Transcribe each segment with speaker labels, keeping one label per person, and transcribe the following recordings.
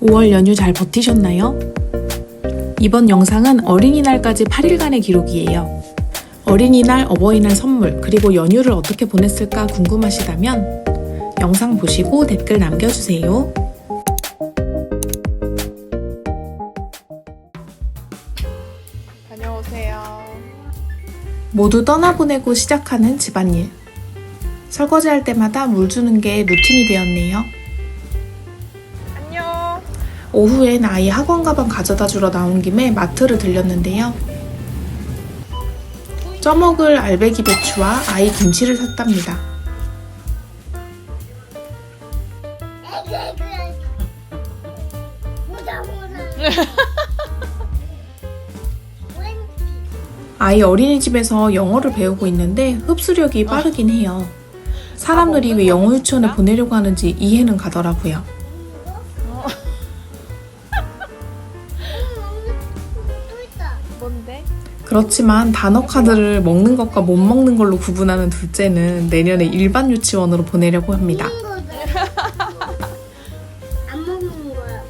Speaker 1: 5월 연휴 잘 버티셨나요? 이번 영상은 어린이날까지 8일간의 기록이에요. 어린이날, 어버이날 선물, 그리고 연휴를 어떻게 보냈을까 궁금하시다면 영상 보시고 댓글 남겨주세요.
Speaker 2: 다녀오세요.
Speaker 1: 모두 떠나보내고 시작하는 집안일. 설거지할 때마다 물 주는 게 루틴이 되었네요. 오후엔 아이 학원 가방 가져다 주러 나온 김에 마트를 들렸는데요. 쪄먹을 알배기 배추와 아이 김치를 샀답니다. 아이 어린이집에서 영어를 배우고 있는데 흡수력이 빠르긴 해요. 사람들이 왜 영어 유치원에 보내려고 하는지 이해는 가더라고요.
Speaker 2: 뭔데?
Speaker 1: 그렇지만 단어 카드를 먹는 것과 못 먹는 걸로 구분하는 둘째는 내년에 일반 유치원으로 보내려고 합니다.
Speaker 3: 안 먹는 거야.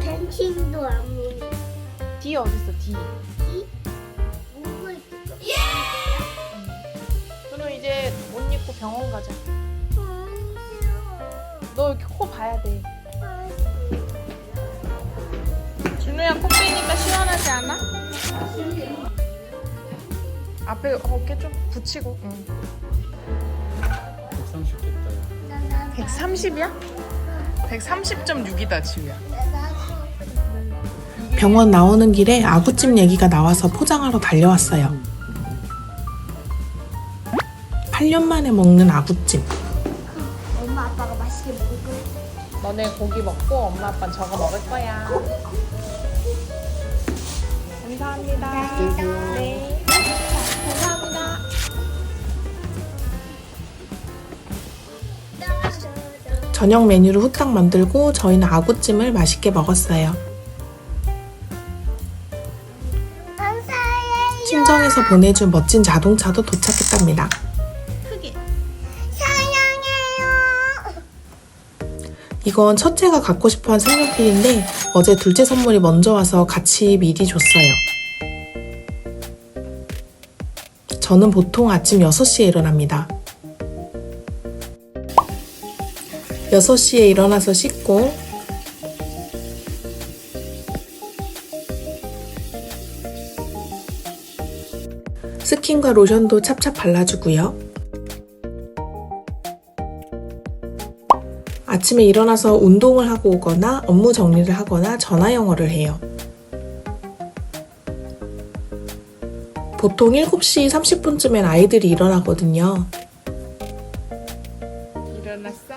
Speaker 3: 펜싱도 안 먹는.
Speaker 2: D 어딨어? D.
Speaker 3: 뭐가 있을까?
Speaker 2: 그럼 이제 옷 입고 병원 가자. 너 이렇게 코 봐야 돼. 시원하지 않아? 앞에 어깨 좀 붙이고. 응.
Speaker 3: 130 됐다.
Speaker 2: 130이야? 130.6이다 지우야.
Speaker 1: 병원 나오는 길에 아구찜 얘기가 나와서 포장하러 달려왔어요. 8년 만에 먹는 아구찜.
Speaker 3: 엄마 아빠가 맛있게 먹을 거야.
Speaker 2: 너네 고기 먹고 엄마 아빠는 저거 먹을 거야. 감사합니다. 네. 감사합니다.
Speaker 1: 저녁 메뉴를 후딱 만들고 저희는 아구찜을 맛있게 먹었어요.
Speaker 3: 감사해요.
Speaker 1: 친정에서 보내준 멋진 자동차도 도착했답니다.
Speaker 3: 사랑해요.
Speaker 1: 이건 첫째가 갖고 싶어 한 색연필인데 어제 둘째 선물이 먼저 와서 같이 미리 줬어요. 저는 보통 아침 6시에 일어납니다. 6시에 일어나서 씻고 스킨과 로션도 찹찹 발라주고요. 아침에 일어나서 운동을 하고 오거나 업무 정리를 하거나 전화 영어를 해요. 보통 7시 30분쯤엔 아이들이 일어나거든요.
Speaker 2: 일어났어?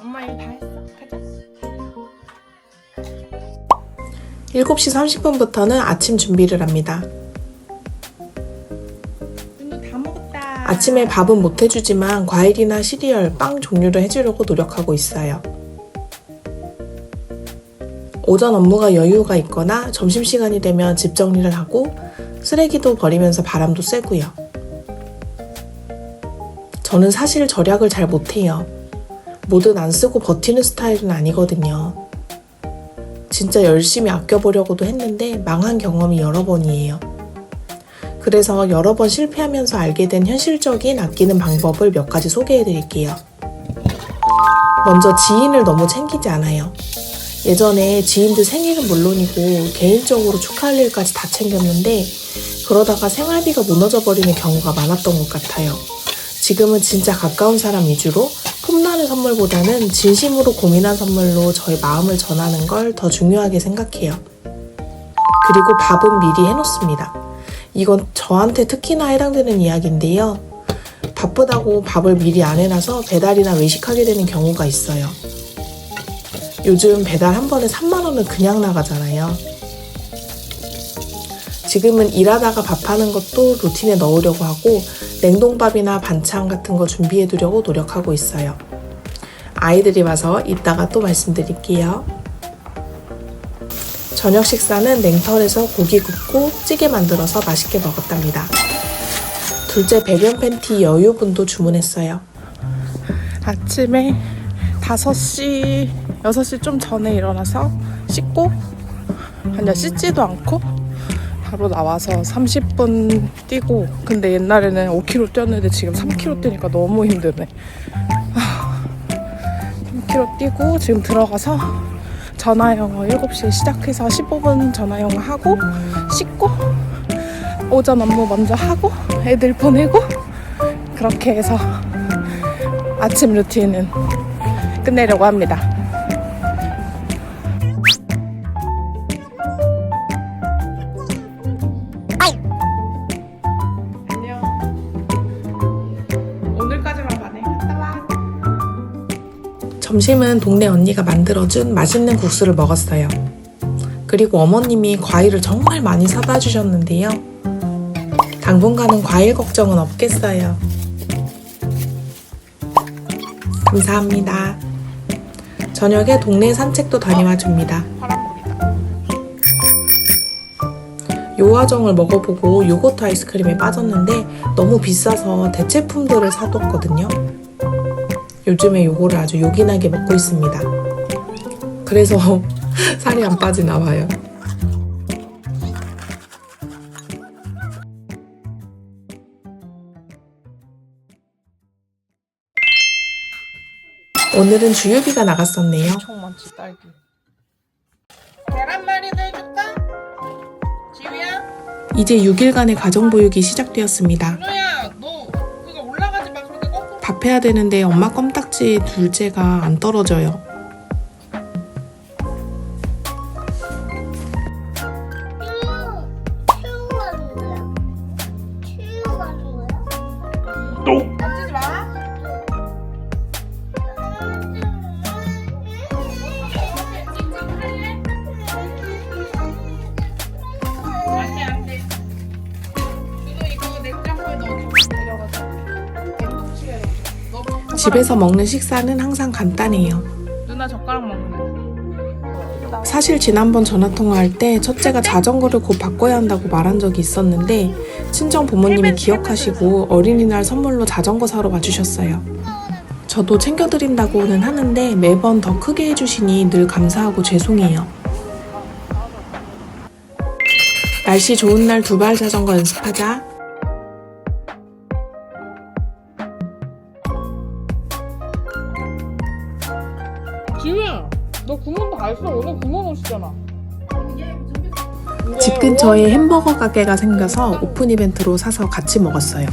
Speaker 2: 엄마 일 다 했어. 가자.
Speaker 1: 7시 30분부터는 아침 준비를 합니다.
Speaker 2: 준우 다 먹었다.
Speaker 1: 아침에 밥은 못 해주지만 과일이나 시리얼, 빵 종류를 해주려고 노력하고 있어요. 오전 업무가 여유가 있거나 점심시간이 되면 집 정리를 하고 쓰레기도 버리면서 바람도 쐬고요. 저는 사실 절약을 잘 못해요. 뭐든 안 쓰고 버티는 스타일은 아니거든요. 진짜 열심히 아껴보려고도 했는데 망한 경험이 여러 번이에요. 그래서 여러 번 실패하면서 알게 된 현실적인 아끼는 방법을 몇 가지 소개해 드릴게요. 먼저 지인을 너무 챙기지 않아요. 예전에 지인들 생일은 물론이고 개인적으로 축하할 일까지 다 챙겼는데 그러다가 생활비가 무너져 버리는 경우가 많았던 것 같아요. 지금은 진짜 가까운 사람 위주로 폼나는 선물보다는 진심으로 고민한 선물로 저의 마음을 전하는 걸 더 중요하게 생각해요. 그리고 밥은 미리 해놓습니다. 이건 저한테 특히나 해당되는 이야기인데요. 바쁘다고 밥을 미리 안 해놔서 배달이나 외식하게 되는 경우가 있어요. 요즘 배달 한 번에 3만원은 그냥 나가잖아요. 지금은 일하다가 밥하는 것도 루틴에 넣으려고 하고 냉동밥이나 반찬 같은 거 준비해 두려고 노력하고 있어요. 아이들이 와서 이따가 또 말씀드릴게요. 저녁 식사는 냉털에서 고기 굽고 찌개 만들어서 맛있게 먹었답니다. 둘째 배변 팬티 여유분도 주문했어요.
Speaker 2: 아침에 5시, 6시 좀 전에 일어나서 씻고 아니야 씻지도 않고 바로 나와서 30분 뛰고 근데 옛날에는 5km 뛰었는데 지금 3km 뛰니까 너무 힘드네. 3km 뛰고 지금 들어가서 전화 영어 7시에 시작해서 15분 전화 영어 하고 씻고 오전 업무 먼저 하고 애들 보내고 그렇게 해서 아침 루틴은 끝내려고 합니다.
Speaker 1: 점심은 동네 언니가 만들어준 맛있는 국수를 먹었어요. 그리고 어머님이 과일을 정말 많이 사다 주셨는데요. 당분간은 과일 걱정은 없겠어요. 감사합니다. 저녁에 동네 산책도 다녀와 줍니다. 요아정을 먹어보고 요거트 아이스크림에 빠졌는데 너무 비싸서 대체품들을 사뒀거든요. 요즘에 요거를 아주 요긴하게 먹고 있습니다. 그래서 살이 안 빠지나 봐요. 오늘은 주유비가 나갔었네요.
Speaker 2: 엄청 많지 딸기. 계란말이도 해줄까? 지우야?
Speaker 1: 이제 6일간의 가정보육이 시작되었습니다. 밥해야 되는데 엄마 껌딱지 둘째가 안 떨어져요.
Speaker 3: 치
Speaker 1: 집에서 먹는 식사는 항상 간단해요.
Speaker 2: 누나 젓가락 먹는데.
Speaker 1: 사실 지난번 전화통화할 때 첫째가 자전거를 곧 바꿔야 한다고 말한 적이 있었는데 친정 부모님이 기억하시고 어린이날 선물로 자전거 사러 와주셨어요. 저도 챙겨드린다고는 하는데 매번 더 크게 해주시니 늘 감사하고 죄송해요. 날씨 좋은 날 두 발 자전거 연습하자.
Speaker 2: 오시잖아.
Speaker 1: 집 근처에 햄버거 가게가 생겨서 오픈 이벤트로 사서 같이 먹었어요.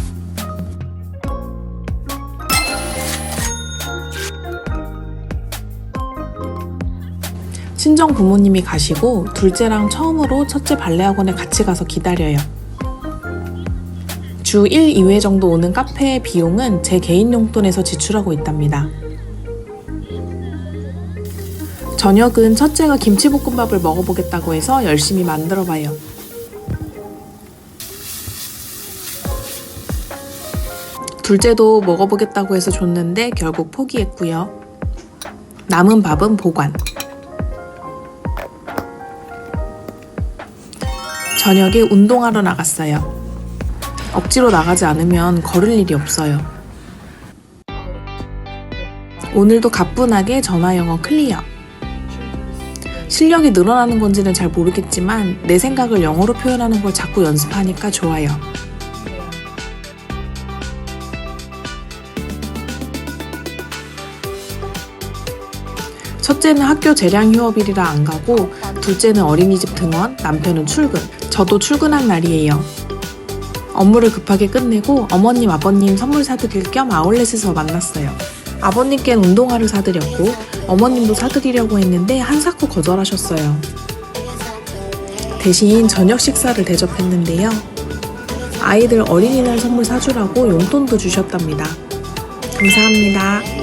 Speaker 1: 친정 부모님이 가시고 둘째랑 처음으로 첫째 발레 학원에 같이 가서 기다려요. 주 1, 2회 정도 오는 카페의 비용은 제 개인 용돈에서 지출하고 있답니다. 저녁은 첫째가 김치볶음밥을 먹어보겠다고 해서 열심히 만들어봐요. 둘째도 먹어보겠다고 해서 줬는데 결국 포기했고요. 남은 밥은 보관. 저녁에 운동하러 나갔어요. 억지로 나가지 않으면 걸을 일이 없어요. 오늘도 가뿐하게 전화 영어 클리어. 실력이 늘어나는 건지는 잘 모르겠지만 내 생각을 영어로 표현하는 걸 자꾸 연습하니까 좋아요. 첫째는 학교 재량 휴업일이라 안 가고 둘째는 어린이집 등원, 남편은 출근. 저도 출근한 날이에요. 업무를 급하게 끝내고 어머님, 아버님 선물 사드릴 겸 아울렛에서 만났어요. 아버님께는 운동화를 사드렸고 어머님도 사드리려고 했는데 한사코 거절하셨어요. 대신 저녁 식사를 대접했는데요. 아이들 어린이날 선물 사주라고 용돈도 주셨답니다. 감사합니다.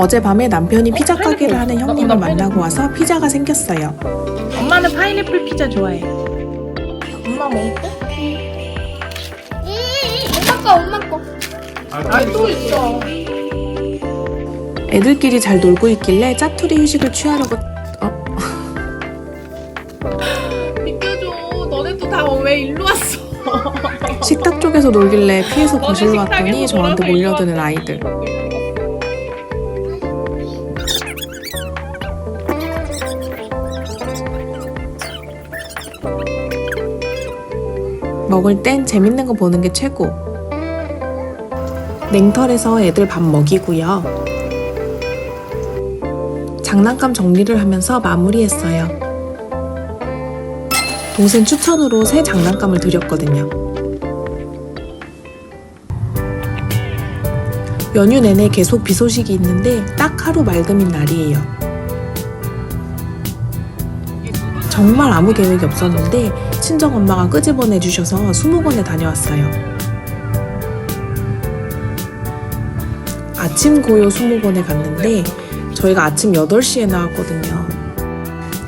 Speaker 1: 어젯밤에 남편이 피자 가게를 하는
Speaker 2: 어,
Speaker 1: 형님을
Speaker 2: 나
Speaker 1: 만나고 와서 피자가 생겼어요.
Speaker 2: 엄마는 파인애플 피자 좋아해. 엄마 먹을게?
Speaker 3: 이 엄마 거 엄마 거.
Speaker 2: 아니 또 있어.
Speaker 1: 애들끼리 잘 놀고 있길래 짜투리 휴식을 취하려고 어?
Speaker 2: 비켜줘. 너네 또 다 왜 일로 왔어?
Speaker 1: 식탁 쪽에서 놀길래 피해서 거실로 왔더니 저한테 몰려드는. 아이들. 먹을 땐 재밌는 거 보는 게 최고. 냉털에서 애들 밥 먹이고요. 장난감 정리를 하면서 마무리했어요. 동생 추천으로 새 장난감을 드렸거든요. 연휴 내내 계속 비 소식이 있는데 딱 하루 맑음인 날이에요. 정말 아무 계획이 없었는데 친정 엄마가 끄집어내 주셔서 수목원에 다녀왔어요. 아침 고요 수목원에 갔는데 저희가 아침 8시에 나왔거든요.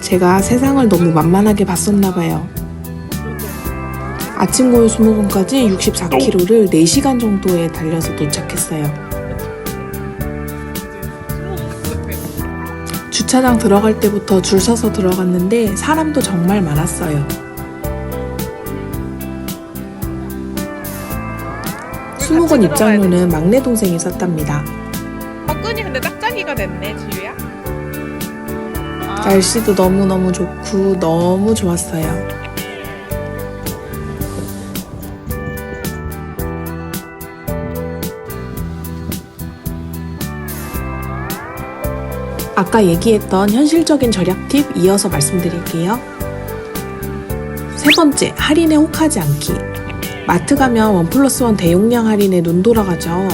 Speaker 1: 제가 세상을 너무 만만하게 봤었나 봐요. 아침 고요 수목원까지 64km를 4시간 정도에 달려서 도착했어요. 주차장 들어갈 때부터 줄 서서 들어갔는데 사람도 정말 많았어요. 수목원 입장료는 막내 동생이 썼답니다.
Speaker 2: 박근이 근데 짝짝이가 됐네 지유야. 아,
Speaker 1: 날씨도 너무너무 좋고 너무 좋았어요. 아까 얘기했던 현실적인 절약 팁 이어서 말씀드릴게요. 세 번째, 할인에 혹하지 않기. 마트 가면 원 플러스 원 대용량 할인에 눈 돌아가죠.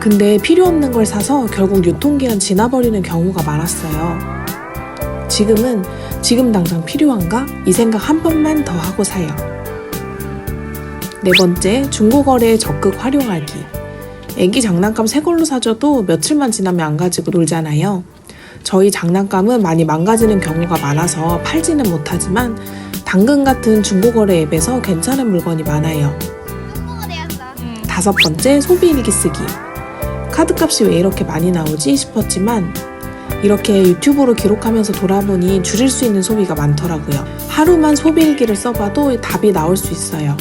Speaker 1: 근데 필요 없는 걸 사서 결국 유통기한 지나버리는 경우가 많았어요. 지금은 지금 당장 필요한가? 이 생각 한 번만 더 하고 사요. 네 번째, 중고거래 적극 활용하기. 애기 장난감 새 걸로 사줘도 며칠만 지나면 안 가지고 놀잖아요. 저희 장난감은 많이 망가지는 경우가 많아서 팔지는 못하지만 당근 같은 중고거래 앱에서 괜찮은 물건이 많아요. 다섯 번째, 소비 일기 쓰기. 카드값이 왜 이렇게 많이 나오지 싶었지만 이렇게 유튜브로 기록하면서 돌아보니 줄일 수 있는 소비가 많더라고요. 하루만 소비 일기를 써봐도 답이 나올 수 있어요.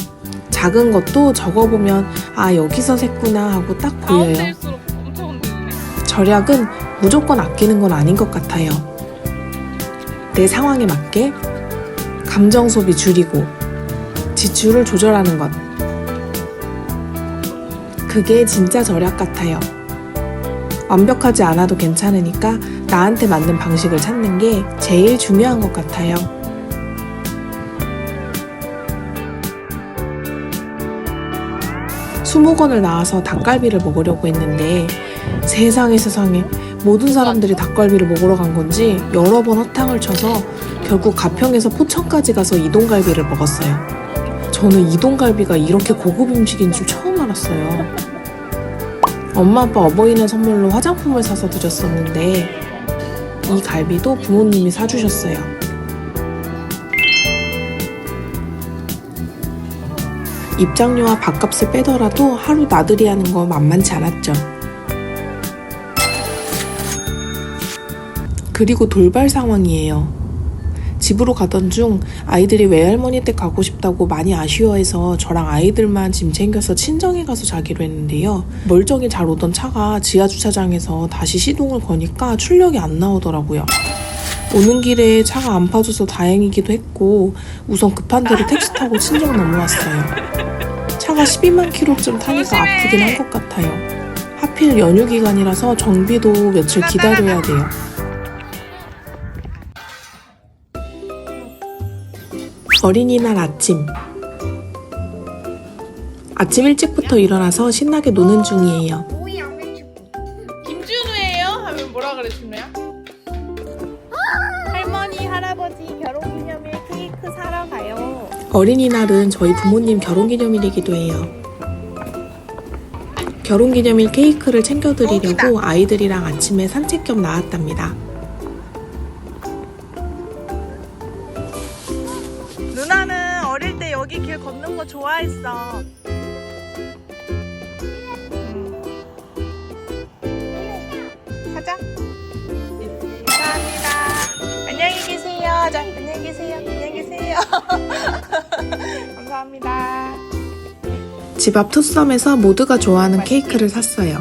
Speaker 1: 작은 것도 적어보면 아 여기서 샜구나 하고 딱 보여요. 절약은 무조건 아끼는 건 아닌 것 같아요. 내 상황에 맞게 감정 소비 줄이고 지출을 조절하는 것. 그게 진짜 절약 같아요. 완벽하지 않아도 괜찮으니까 나한테 맞는 방식을 찾는 게 제일 중요한 것 같아요. 수목원을 나와서 닭갈비를 먹으려고 했는데 세상에 세상에 모든 사람들이 닭갈비를 먹으러 간 건지 여러 번 허탕을 쳐서 결국 가평에서 포천까지 가서 이동갈비를 먹었어요. 저는 이동갈비가 이렇게 고급 음식인 줄 처음 알았어요. 엄마 아빠 어버이날 선물로 화장품을 사서 드렸었는데 이 갈비도 부모님이 사주셨어요. 입장료와 밥값을 빼더라도 하루 나들이 하는 거 만만치 않았죠. 그리고 돌발 상황이에요. 집으로 가던 중 아이들이 외할머니 댁 가고 싶다고 많이 아쉬워해서 저랑 아이들만 짐 챙겨서 친정에 가서 자기로 했는데요. 멀쩡히 잘 오던 차가 지하 주차장에서 다시 시동을 거니까 출력이 안 나오더라고요. 오는 길에 차가 안 파줘서 다행이기도 했고 우선 급한 대로 택시 타고 친정 넘어왔어요. 차가 12만 킬로쯤 타니까. 아프긴 한 것 같아요. 하필 연휴 기간이라서 정비도 며칠 기다려야 돼요. 어린이날 아침. 아침 일찍부터 일어나서 신나게 노는 중이에요.
Speaker 2: 김준우예요? 하면 뭐라 그래 준우야? 할머니 할아버지 결혼기념일 케이크 사러 가요.
Speaker 1: 어린이날은 저희 부모님 결혼기념일이기도 해요. 결혼기념일 케이크를 챙겨드리려고 아이들이랑 아침에 산책 겸 나왔답니다.
Speaker 2: 여기 길 걷는 거 좋아했어. 음. 가자. 감사합니다. 안녕히 계세요. 자, 안녕히 계세요. 안녕히 계세요. 감사합니다.
Speaker 1: 집 앞 토썸에서 모두가 좋아하는 케이크를 샀어요.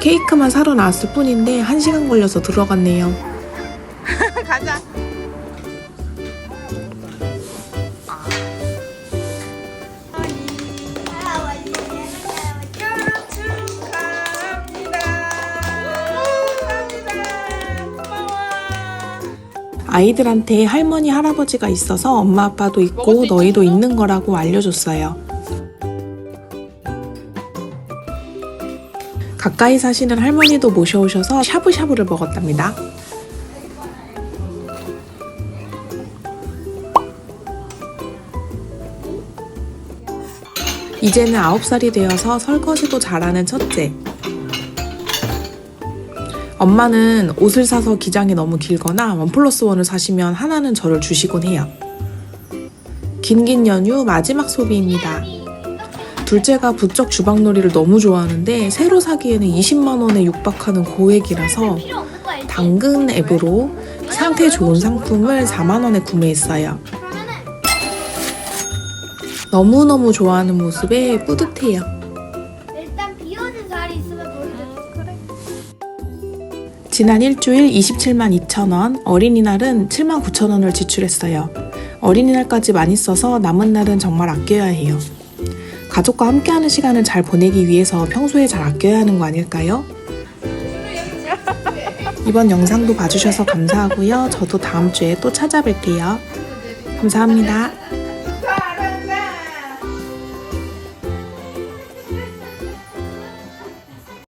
Speaker 1: 케이크만 사러 나왔을 뿐인데 1시간 걸려서 들어갔네요.
Speaker 2: 가자.
Speaker 1: 아이들한테 할머니, 할아버지가 있어서 엄마, 아빠도 있고 너희도 있는 거라고 알려줬어요. 가까이 사시는 할머니도 모셔오셔서 샤브샤브를 먹었답니다. 이제는 9살이 되어서 설거지도 잘하는 첫째. 엄마는 옷을 사서 기장이 너무 길거나 원 플러스 원을 사시면 하나는 저를 주시곤 해요. 긴긴 연휴 마지막 소비입니다. 둘째가 부쩍 주방놀이를 너무 좋아하는데 새로 사기에는 20만 원에 육박하는 고액이라서? 당근 앱으로 상태 좋은 상품을 4만 원에 구매했어요. 너무너무 좋아하는 모습에 뿌듯해요. 지난 일주일 27만 2천 원, 어린이날은 7만 9천 원을 지출했어요. 어린이날까지 많이 써서 남은 날은 정말 아껴야 해요. 가족과 함께하는 시간을 잘 보내기 위해서 평소에 잘 아껴야 하는 거 아닐까요? 이번 영상도 봐주셔서 감사하고요. 저도 다음 주에 또 찾아뵐게요. 감사합니다.